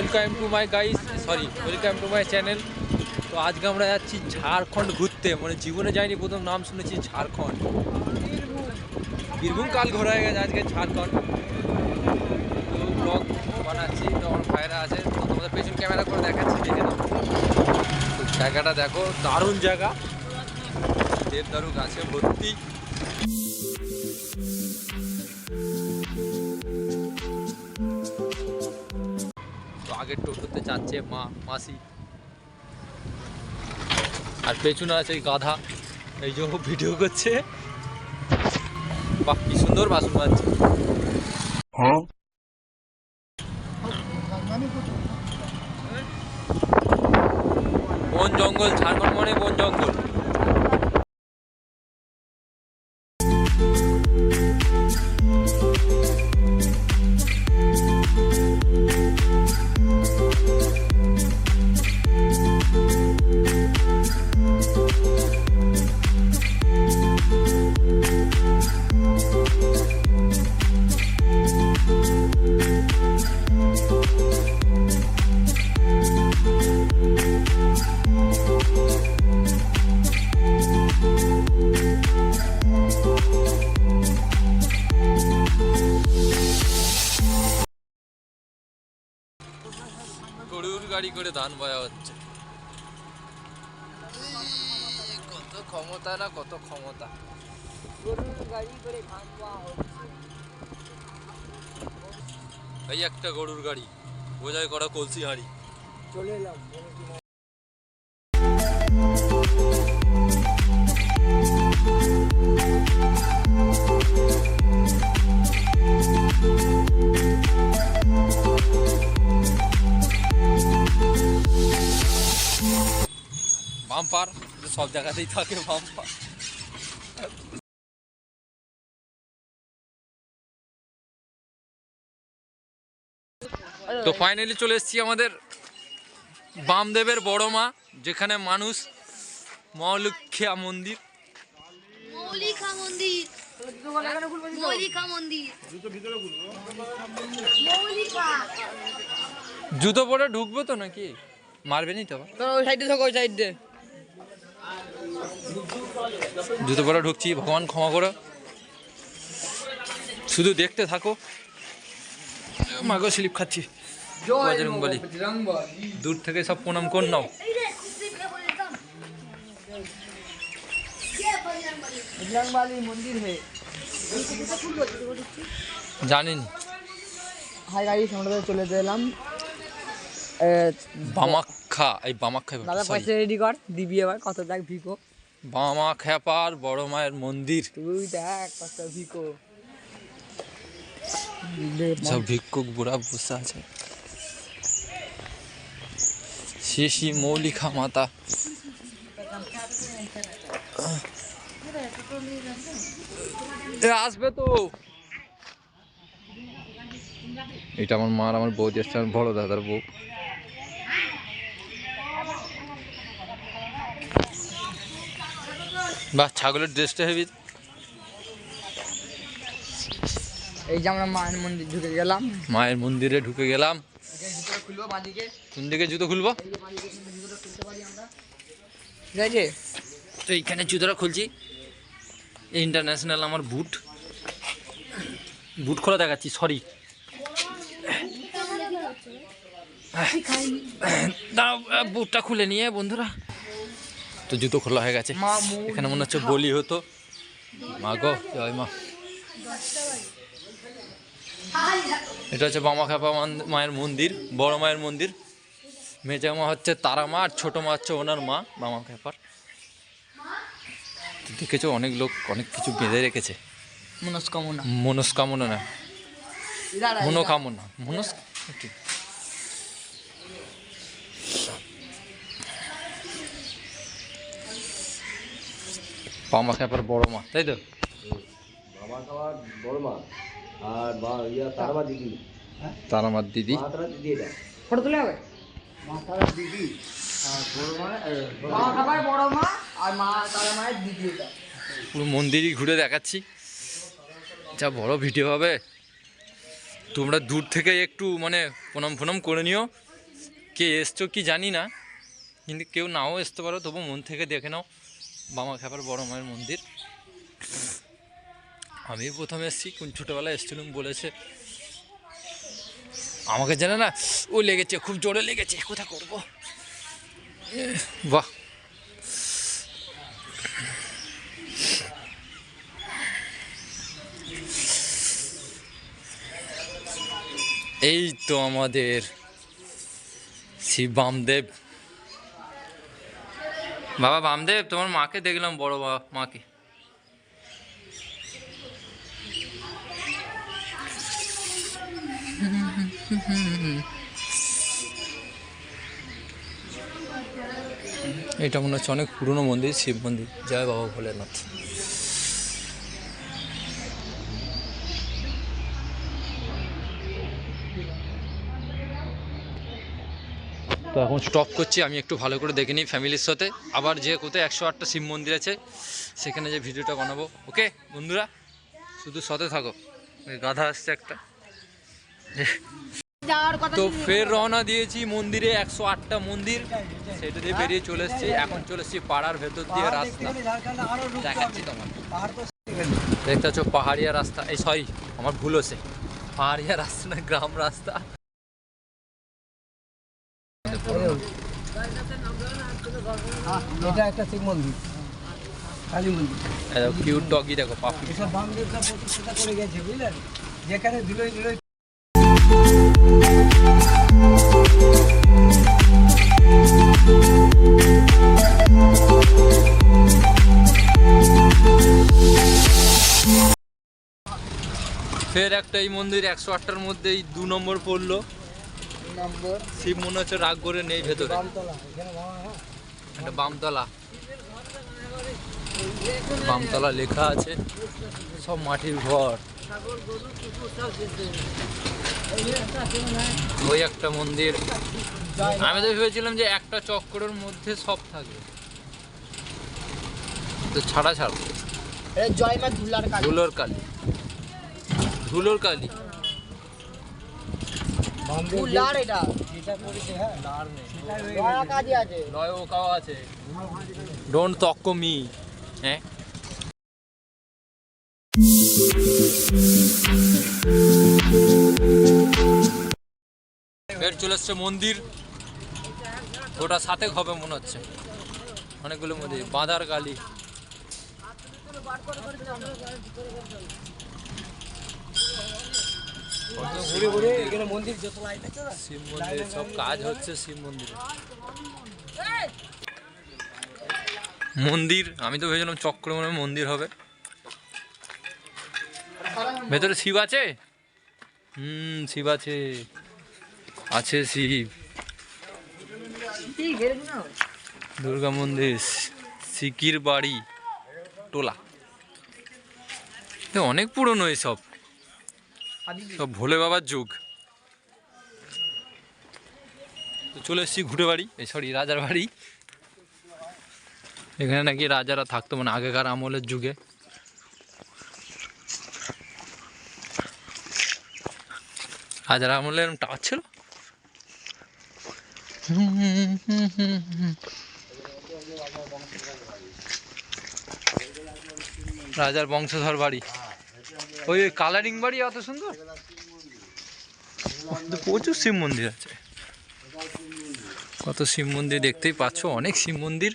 Welcome to my guys sorry welcome to my channel তো আজকে আমরা যাচ্ছি ঝাড়খণ্ড ঘুরতে। মানে জীবনে যাইনি, প্রথম নাম শুনেছি ঝাড়খণ্ড। বীরভূম কাল ঘোরা হয়ে গেছে আজকে ঝাড়খণ্ড। তো ব্লগ বানাচ্ছি তো আমার ভাইরা আছে তো তোমাদের পেছন ক্যামেরা করে দেখাচ্ছি, দেখে তো জায়গাটা দেখো, দারুণ জায়গা। দেবদারু গাছে ভর্তি। আগের টোটোতে যাচ্ছে মা, মাসি। আর পেছনে আছে এই গাধা। এই জন্য ভিডিও করছে। বাহ, কি সুন্দর বাসন বাজছে বন জঙ্গল ঝাড়খণ্ড মানে বন জঙ্গল। গাড়ি করে ধান বয়া হচ্ছে। কত ক্ষমতা না কত ক্ষমতা। এই একটা গরুর গাড়ি বোঝাই করা কলসি হাড়ি চলে এলাম বাম্পার সব জায়গাতেই থাকে বাম্পার তো ফাইনালি চলে এসেছি আমাদের বামদেবের বড় মা যেখানে মানুষ মহালক্ষিয়া মন্দির। মৌলিকা মন্দির। মৌলিকা মন্দির। মৌলিকা জুতো পরে ঢুকবো তো নাকি? মারবে নি তো ওই সাইডে থাকো ওই সাইডে। জুতো পরে ঢুকছি ভগবান ক্ষমা করো। শুধু দেখতে থাকো। মাগো স্লিপ খাচ্ছি। বজরং বলি। দূর থেকে সব প্রণাম কর নাও। জানেন। হাই গাইস আমরা চলে এলাম বামাক্ষা এই বামাক্ষা দাদা পয়সা রেডি কর দিবি এবার কত দেখ ভিকো খেপার বড় মায়ের মন্দির। তুই দেখ কত ভিকো সব ভিক্ষুক বুড়া বসে আছে। শেষি মৌলিকা মাতা। এ আসবে তো। এটা আমার মার আমার বউ যাচ্ছে আমার বড় দাদার বউ। বাহ ছাগলের ড্রেসটা হেবি। এই যে আমরা মায়ের মন্দির ঢুকে গেলাম। মায়ের মন্দিরে ঢুকে গেলাম। জুতো খুলবো বাঁদিকে। কোন দিকে জুতো খুলবো? ঠিক আছে? তো এইখানে জুতোটা খুলছি। ইন্টারন্যাশনাল আমার বুট। বুট খোলা দেখাচ্ছি সরি দাঁড়াও বুটটা খুলে নিয়ে বন্ধুরা। তো জুতো খোলা হয়ে গেছে। এখানে মনে হচ্ছে বলি হতো। মা গো জয় মা। এটা হচ্ছে বামা খাপা মায়ের মন্দির বড় মায়ের মন্দির। মেজা মা হচ্ছে তারা মা আর ছোটো মা হচ্ছে ওনার মা বামা খাপার। তো দেখেছ অনেক লোক অনেক কিছু বেঁধে রেখেছে। মনস্কামনা। মনস্কামনা না। মনোকামনা। মনস বামা খাপার বড় মা তাই তো? বড় আর মা ইয়া তার দিদি। তারা মার দিদি দিদি এটা। ফটো তুলে হবে? মা তারা দিদি আর বড় মা মা খাবার বড় মা আর মা তারা মায়ের দ্বিতীয়টা পুরো মন্দিরই ঘুরে দেখাচ্ছি। যা বড় ভিডিও হবে। তোমরা দূর থেকে একটু মানে প্রণাম ফোনাম করে নিও। কে এসছো কি জানি না কিন্তু কেউ নাও আসতে পারো তবু মন থেকে দেখে নাও। বামা খাবার বড় মায়ের মন্দির। আমি প্রথমে এসেছি, কোন ছোটোবেলায় এসেছিলাম বলেছে, আমাকে জানে না, ও লেগেছে, খুব জোরে লেগেছে, কোথা করব? বাহ। এই তো আমাদের শিব বামদেব। বাবা বামদেব, তোমার মাকে দেখলাম, বড় বাবা, মাকে। এটা মনে হচ্ছে অনেক পুরনো মন্দির, শিব মন্দির। জয় বাবা ভোলেনাথ। তো এখন স্টপ করছি আমি একটু ভালো করে দেখে নিই ফ্যামিলির সাথে। আবার যে কোথায় একশো আটটা শিব মন্দির আছে সেখানে যে ভিডিওটা বানাবো। ওকে বন্ধুরা শুধু সাথে থাকো। ওই গাধা আসছে একটা। তো ফের রওনা দিয়েছি মন্দিরে একশো আটটা মন্দির। সেটা দিয়ে বেরিয়ে চলে এসেছি। এখন চলে এসেছি পাড়ার ভেতর দিয়ে রাস্তা। দেখাচ্ছি তোমার দেখতে পাচ্ছ পাহাড়িয়া রাস্তা। এই সরি আমার ভুল হচ্ছে। পাহাড়িয়া রাস্তা না গ্রাম রাস্তা। এটা একটা শিব মন্দির। কালী মন্দির। কিউট ডগি দেখো পাপি এসব প্রতিষ্ঠাতা করে গেছে বুঝলেন? যেখানে ধুলোই ধুলোই ফের একটা এই মন্দির একশো আটটার মধ্যে এই দু নম্বর পড়ল। শিব মনে হচ্ছে রাগ করে নেই ভেতরে। হ্যাঁ। বামতলা। বামতলা লেখা আছে সব মাটির ঘর। ওই একটা মন্দির। আমি তো ভেবেছিলাম যে একটা চক্রের মধ্যে সব থাকে। তো ছাড়া ছাড়া। ধুলার কালী। ধুলোর কালি। এটা। হ্যাঁ লার নয় আছে। ডোন্ট তক্ক মি হ্যাঁ? ফের চলে এসছে মন্দির। ওটা সাথে হবে মনে হচ্ছে। অনেকগুলো মন্দির। বাঁধার কালী কত মন্দির শিব মন্দির সব কাজ হচ্ছে শিব মন্দিরে মন্দির আমি তো ভেবেছিলাম চক্র মনে মন্দির হবে। ভেতরে শিব আছে? হুম, শিব আছে। আছে শিব। দুর্গা মন্দির, সিকির বাড়ি, টোলা। অনেক পুরনো এসব। সব ভোলে বাবার যুগ। তো চলে এসেছি ঘুরে বাড়ি, এই সরি রাজার বাড়ি। এখানে নাকি রাজারা থাকতো মানে আগেকার আমলের যুগে। রাজার আমলে এরকম টাওয়ার ছিল? রাজার বংশধর বাড়ি। ওই কালারিং বাড়ি এত সুন্দর? প্রচুর শিব মন্দির আছে। কত শিব মন্দির দেখতেই পাচ্ছ, অনেক শিব মন্দির।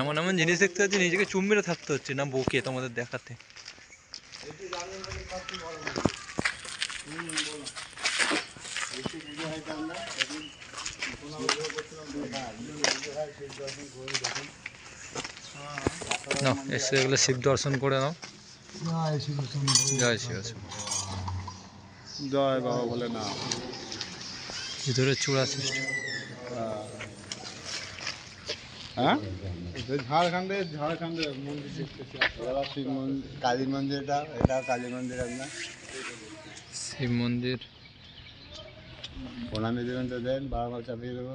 এমন এমন জিনিস দেখতে পাচ্ছি, নিজেকে চুম মেরে থাকতে হচ্ছে না বকে তোমাদের দেখাতে। এসে এগুলো শিব দর্শন করে নাও। জয় শিব শিব। জয় বাবা বলে না ভিতরে চূড়া সৃষ্টি। হ্যাঁ? ঝাড়খণ্ডে ঝাড়খণ্ডে মন্দির দেখতেছি। শিব মন্দির কালী মন্দির এটা এটা কালী মন্দির আপনার। শিব মন্দির। প্রণামী দেবেন তো দেন বাবা চাপিয়ে দেবো।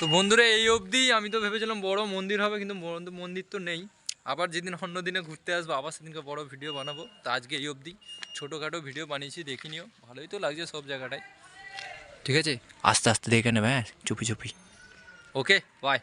তো বন্ধুরা, এই অবধি আমি তো ভেবেছিলাম বড় মন্দির হবে, কিন্তু মন্দির তো নেই। আবার যেদিন অন্য দিনে ঘুরতে আসব, আবার সেদিনকে বড় ভিডিও বানাবো। তো আজকে এই অবধি ছোটোখাটো ভিডিও বানিয়েছি, দেখি নিও। ভালোই তো লাগছে সব জায়গাটায়। ঠিক আছে? আস্তে আস্তে দেখে নেবে হ্যাঁ? চুপি চুপি। Okay bye